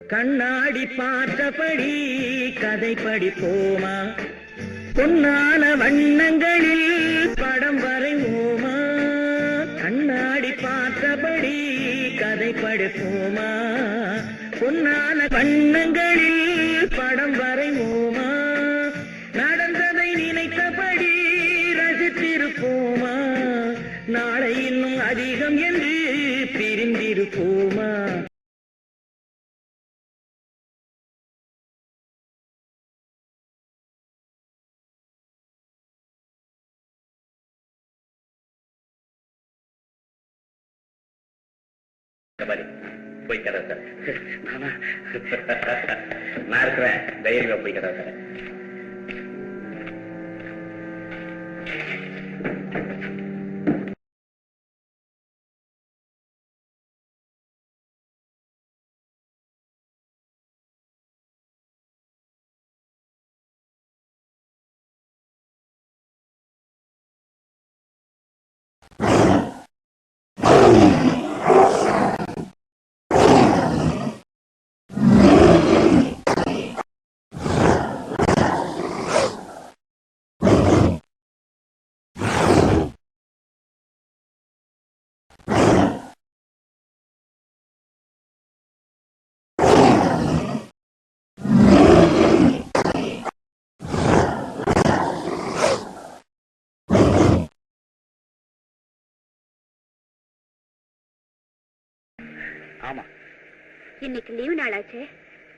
கண்ணாடி பார்த்தபடி கதை படிப்போமா பொன்னான வண்ணங்களில் படம் வரைவோமா? கண்ணாடி பார்த்தபடி கதை படுப்போமா? பொன்னான வண்ணங்களில் படம் வரைவோமா? நடந்ததை நினைத்தபடி ரசித்திருப்போமா? நாளை இன்னும் அதிகம் என்று பிரிந்திருப்போமா? மாதிரி. போய் கதை சார் நான் இருக்கிறேன். தைரியமா போய் கதை சார் ஆமா. இன்னைக்கு லீவு நாளாச்சே.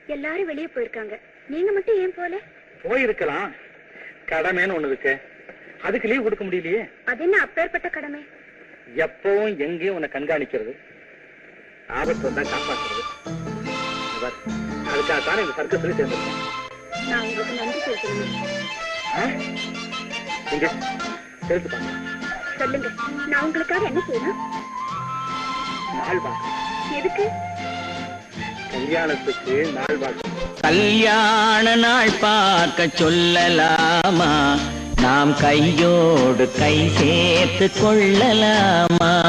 எல்லாரும் வெளியே போயிருக்காங்க. நீங்க மட்டும் ஏன் போல? போயிருக்கலாம். கடமைன்னு ஒண்ணு இருக்கு. அதுக்கு லீவ் கொடுக்க முடியலையே. அது என்ன அப்பேற்பட்ட கடமை? எப்பவும் எங்கேயும் உன்னை கண்காணிக்கிறது. ஆபத்து வந்தா காப்பாத்துறது. இங்க பாரு, அதுக்காகத்தானே இந்த சர்க்கஸ்ல சேர்ந்திருக்கேன். நான் உங்களுக்கு நன்றி ஆ? இங்க. சேர்த்துப்பாங்க சொல்லுங்க. நான் உங்களுக்காக என்ன செய்யணும்? நாள் பார்க்க எதுக்கு? கல்யாணத்துக்கு நாள் பார்க்க. கல்யாண நாள் பார்க்க சொல்லலாமா? நாம் கையோடு கை சேர்த்து கொள்ளலாமா?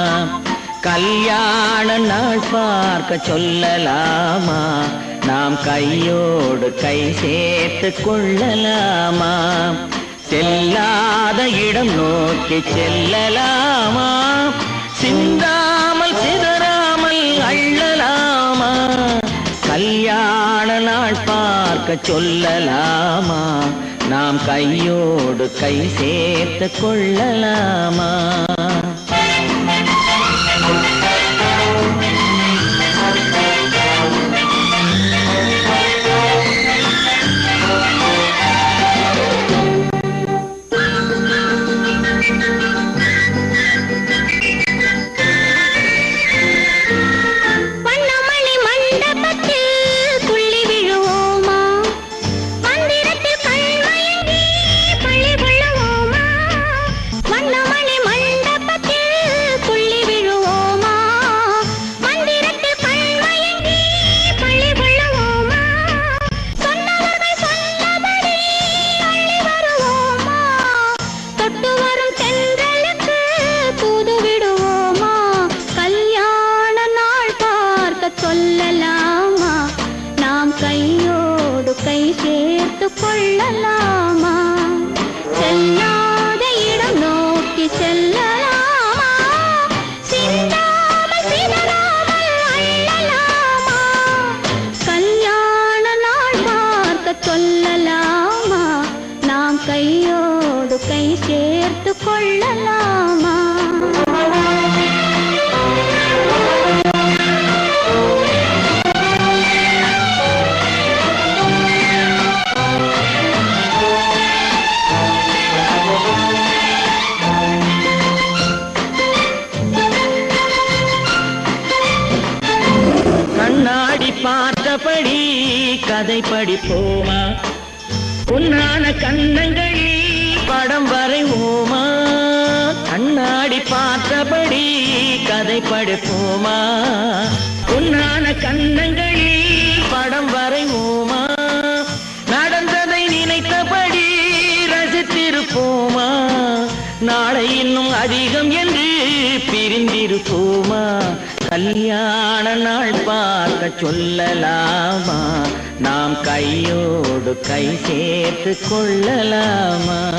கல்யாண நாள் பார்க்க சொல்லலாமா? நாம் கையோடு கை சேர்த்து கொள்ளலாமா? செல்லாத இடம் நோக்கி செல்லலாமா? சிந்தாமல் பார்க்க சொல்லலாமா? நாம் கையோடு கை சேர்த்து கொள்ளலாமா? சொல்லலாமா? நாம் கையோடு கை சேர்த்து கொள்ளலாம்? பார்த்தபடி கதை படிப்போமா பொன்னான கண்ணங்களில் படம் வரைவோமா? கண்ணாடி பார்த்தபடி கதை படிப்போமா உன்னான கண்ணங்களில் படம் வரைவோமா? நடந்ததை நினைத்தபடி ரசித்திருப்போமா? நாளை இன்னும் அதிகம் என்று பிரிந்திருப்போமா? கல்யாண நாள் பார்க்க சொல்லலாமா? நாம் கையோடு கை சேர்த்து கொள்ளலாமா?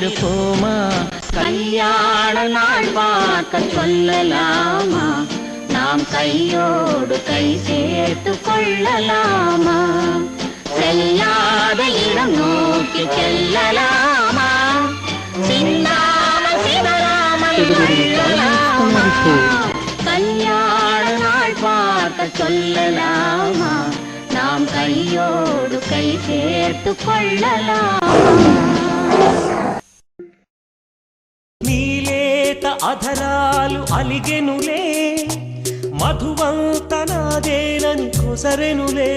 இருப்போமா? கல்யாண நாள் பார்க்க சொல்லலாமா? நாம் கையோடு கை சேர்த்து கொள்ளலாமா? செல்லாத இடம் நோக்கி செல்லலாமா? சிந்தாம சிதறாமல் கல்யாண நாள் பார்க்க சொல்லலாமா? நாம் கையோடு கை சேர்த்து கொள்ளலாமா? అధరాలు అలిగెనులే మధువంతనాదేనని కొసరెనులే.